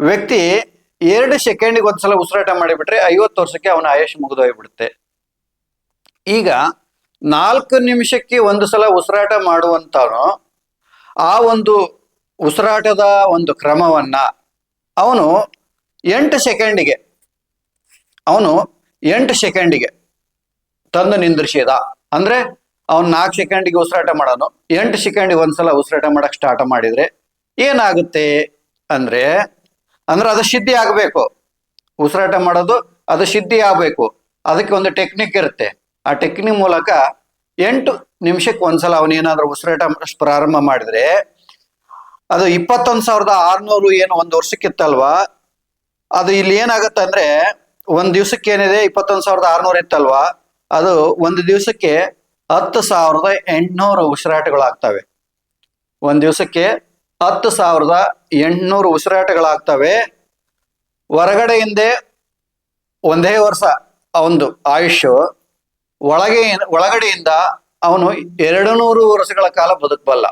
ವ್ಯಕ್ತಿ ಎರಡು ಸೆಕೆಂಡಿಗೆ ಒಂದ್ಸಲ ಉಸಿರಾಟ ಮಾಡಿಬಿಟ್ರೆ ಐವತ್ತು ವರ್ಷಕ್ಕೆ ಅವನ ಆಯುಷ್ ಮುಗಿದೋಗ್ಬಿಡುತ್ತೆ ಈಗ ನಾಲ್ಕು ನಿಮಿಷಕ್ಕೆ ಒಂದು ಸಲ ಉಸಿರಾಟ ಮಾಡುವಂತವನು ಆ ಒಂದು ಉಸಿರಾಟದ ಒಂದು ಕ್ರಮವನ್ನ ಅವನು ಎಂಟು ಸೆಕೆಂಡಿಗೆ, ಅವನು ಎಂಟು ಸೆಕೆಂಡಿಗೆ ತಂದು ನಿಂದ್ರಿಸಿದ. ಅಂದ್ರೆ ಅವ್ನು ನಾಲ್ಕು ಸೆಕೆಂಡಿಗೆ ಉಸಿರಾಟ ಮಾಡೋನು, ಎಂಟು ಸೆಕೆಂಡಿಗೆ ಒಂದ್ಸಲ ಉಸಿರಾಟ ಮಾಡಕ್ ಸ್ಟಾರ್ಟ್ ಮಾಡಿದ್ರೆ ಏನಾಗುತ್ತೆ ಅಂದ್ರೆ ಅಂದ್ರೆ ಅದು ಸಿದ್ಧಿ ಆಗಬೇಕು. ಉಸಿರಾಟ ಮಾಡೋದು ಅದು ಸಿದ್ಧಿ ಆಗಬೇಕು. ಅದಕ್ಕೆ ಒಂದು ಟೆಕ್ನಿಕ್ ಇರುತ್ತೆ. ಆ ಟೆಕ್ನಿಕ್ ಮೂಲಕ ಎಂಟು ನಿಮಿಷಕ್ಕೆ ಒಂದ್ಸಲ ಅವನೇನಾದ್ರೂ ಉಸಿರಾಟ ಪ್ರಾರಂಭ ಮಾಡಿದ್ರೆ ಅದು ಇಪ್ಪತ್ತೊಂದು ಸಾವಿರದ ಆರ್ನೂರು ಏನು ಒಂದು ವರ್ಷಕ್ಕಿತ್ತಲ್ವಾ? ಅದು ಇಲ್ಲಿ ಏನಾಗುತ್ತೆ ಅಂದ್ರೆ ಒಂದ್ ದಿವ್ಸಕ್ಕೆ ಏನಿದೆ? ಇಪ್ಪತ್ತೊಂದು ಸಾವಿರದ ಆರ್ನೂರು ಇತ್ತಲ್ವಾ? ಅದು ಒಂದು ದಿವಸಕ್ಕೆ ಹತ್ತು ಸಾವಿರದ ಎಂಟ್ನೂರು ಉಸಿರಾಟಗಳಾಗ್ತವೆ. ಒಂದ್ ದಿವಸಕ್ಕೆ ಹತ್ತು ಸಾವಿರದ ಎಂಟ್ನೂರು ಉಸಿರಾಟಗಳಾಗ್ತವೆ. ಹೊರಗಡೆಯಿಂದೆ ಒಂದೇ ವರ್ಷ ಅವನದು ಆಯುಷ್ಯ. ಒಳಗೆ, ಒಳಗಡೆಯಿಂದ ಅವನು ಎರಡು ನೂರು ವರ್ಷಗಳ ಕಾಲ ಬದುಕಬಲ್ಲ.